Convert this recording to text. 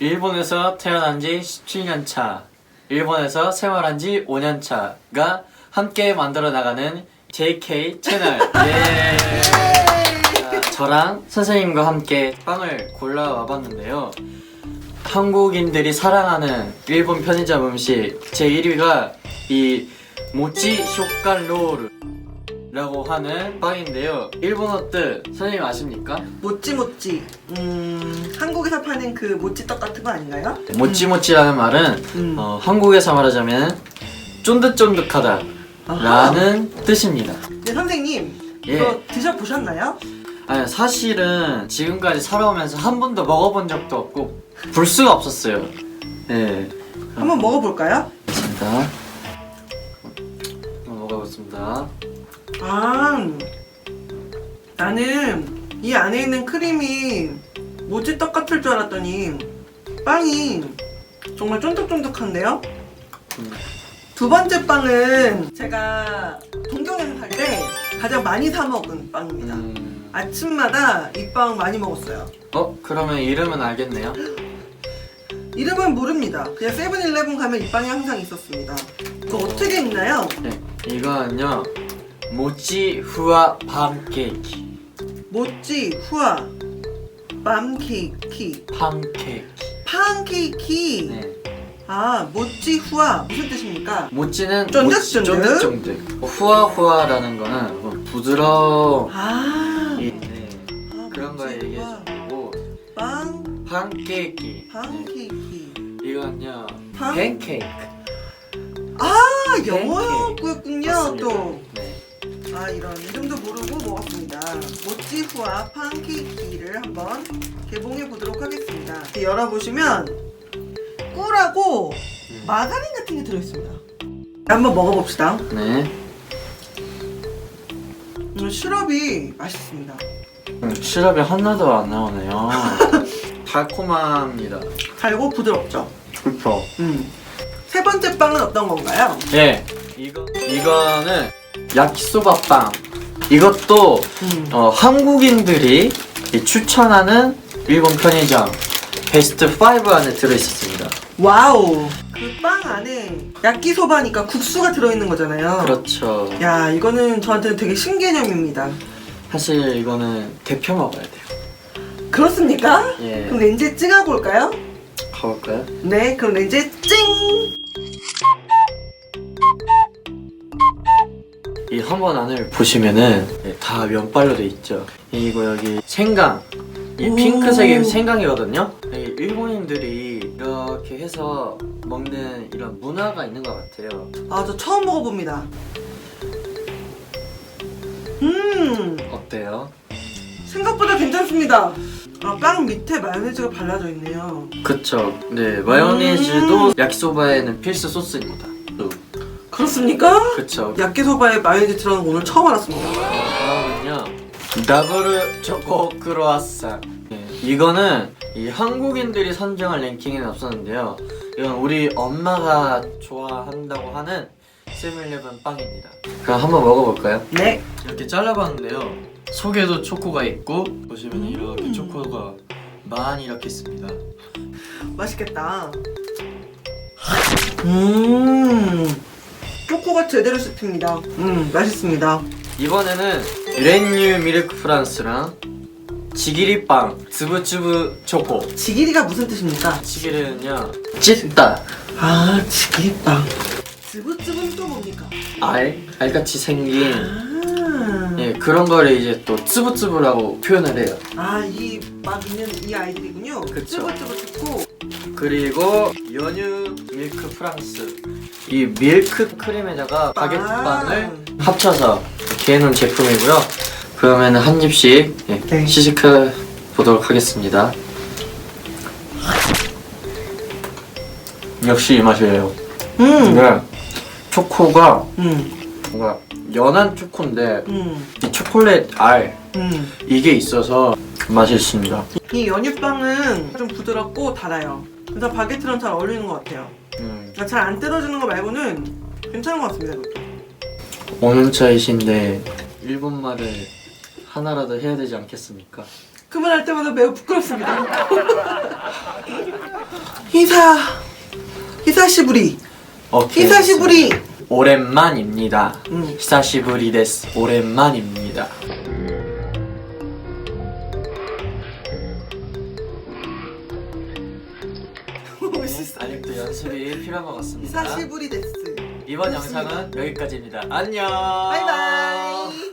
일본에서 태어난 지 17년 차, 일본에서 생활한 지 5년 차가 함께 만들어 나가는 JK 채널. 예. 자, 저랑 선생님과 함께 빵을 골라와 봤는데요. 한국인들이 사랑하는 일본 편의점 음식 제 1위가 이 모찌 쇼칸로르 라고 하는 빵인데요. 일본어 뜻 선생님 아십니까? 모찌모찌. 음, 한국에서 파는 그 모찌떡 같은 거 아닌가요? 모찌모찌라는 말은 음. 어, 한국에서 말하자면 쫀득쫀득하다라는 아하. 뜻입니다. 네, 선생님. 예. 이거 드셔보셨나요? 아니 사실은 지금까지 살아오면서 한 번도 먹어본 적도 없고 볼 수가 없었어요. 네. 한번 먹어볼까요? 좋습니다. 한번 먹어보겠습니다. 아, 나는 이 안에 있는 크림이 모찌떡 같을 줄 알았더니 빵이 정말 쫀득쫀득한데요? 음. 두 번째 빵은 제가 동경에서 살 때 가장 많이 사 먹은 빵입니다. 음. 아침마다 이 빵 많이 먹었어요. 어 그러면 이름은 알겠네요. 이름은 모릅니다. 그냥 세븐일레븐 가면 이 빵이 항상 있었습니다. 그거 어떻게 읽나요? 네. 이거는요 모찌 후아 팜 케이크. 모찌, 후아, 맘 케이크, 팜 케이크. 판 케이크. 네. 아, 모찌, 후아 무슨 뜻입니까? 모찌는 쫀득쫀득? 쫀득 쫀득. 후아 후아라는 거는 뭐 부드러운 아, 이- 네. 아, 그런 거 모찌, 얘기해 후아. 주고 빵, 팜 케이크. 판 네. 케이크. 이건요 팜? 팬케이크. 아. 영어였군요, 맞습니다. 또. 네. 아, 이런 이름도 모르고 먹었습니다. 모찌, 후아, 판 케이크를 한번 개봉해 보도록 하겠습니다. 열어보시면 꿀하고 음. 마가린 같은 게 들어있습니다. 한번 먹어봅시다. 네. 음, 시럽이 맛있습니다. 음, 시럽이 하나도 안 나오네요. 달콤합니다. 달고 부드럽죠. 그렇죠. 음. 세 번째 빵은 어떤 건가요? 예. 이거 이거는 야키소바 빵. 이것도 음. 어, 한국인들이 이 추천하는 일본 편의점 베스트 5 안에 들어 있었습니다. 와우. 그 빵 안에 야끼소바니까 국수가 들어있는 거잖아요. 그렇죠. 야, 이거는 저한테는 되게 신개념입니다. 사실 이거는 데펴 먹어야 돼요. 그렇습니까? 예. 그럼 렌즈에 찍어 볼까요? 가볼까요? 네, 그럼 렌즈에 찡! 이 한번 안을 보시면은 예, 다 면발로 돼 있죠. 이거 여기 생강. 이 오. 핑크색이 생강이거든요. 이 일본인들이 이렇게 해서 먹는 이런 문화가 있는 것 같아요. 아, 저 처음 먹어봅니다. 음, 어때요? 생각보다 괜찮습니다. 아, 빵 밑에 마요네즈가 발라져 있네요. 그쵸. 네, 마요네즈도 야키소바에는 필수 소스입니다. 그렇습니까? 그쵸. 야끼소바에 마요네즈 들어가는 거 오늘 처음 알았습니다. 다음은요. 더블 초코 크로아상. 네, 이거는 이 한국인들이 선정한 랭킹에는 없었는데요. 이건 우리 엄마가 좋아한다고 하는 세븐일레븐 빵입니다. 그럼 한번 먹어볼까요? 네. 이렇게 잘라봤는데요. 속에도 초코가 있고 보시면 이렇게 음. 초코가 많이 이렇게 있습니다. 맛있겠다. 음, 초코가 제대로 씹힙니다. 음, 맛있습니다. 이번에는 렌뉴 밀크 프랑스랑 지기리빵 츠부츠부 초코. 지기리가 무슨 뜻입니까? 지기리는요 찢다 아, 지기리빵. 쯔부쯔부는 또 뭡니까? 알 알같이 생긴 아, 예 그런 거를 이제 또 츠부츠부라고 표현을 해요. 아, 이 막 있는 이 아이들이군요. 그쵸. 쯔부쯔부 초코. 그리고 연유 밀크 프랑스 이 밀크 크림에다가 바게트 빵을 합쳐서 이렇게 해놓은 제품이고요. 그러면 한 입씩 예, 네. 시식해 보도록 하겠습니다. 역시 이 맛이에요. 음, 이게 초코가 음, 뭔가 연한 초코인데 음, 이 초콜릿 알 음. 이게 있어서 맛이 있습니다. 이 연유빵은 좀 부드럽고 달아요. 그래서 바게트랑 잘 어울리는 것 같아요. 음, 잘 안 뜯어지는 거 말고는 괜찮은 것 같습니다. 이것도. 5년 차이신데 일본 말을 하나라도 해야 되지 않겠습니까? 그 말 할 때마다 매우 부끄럽습니다. 히사 히사시부리 오케이. 히사시부리 오랜만입니다. 음. 히사시부리 데스. 오랜만입니다. 아직도 연습이 필요한 것 같습니다. 데스 이번. 영상은 여기까지입니다. 안녕. 바이바이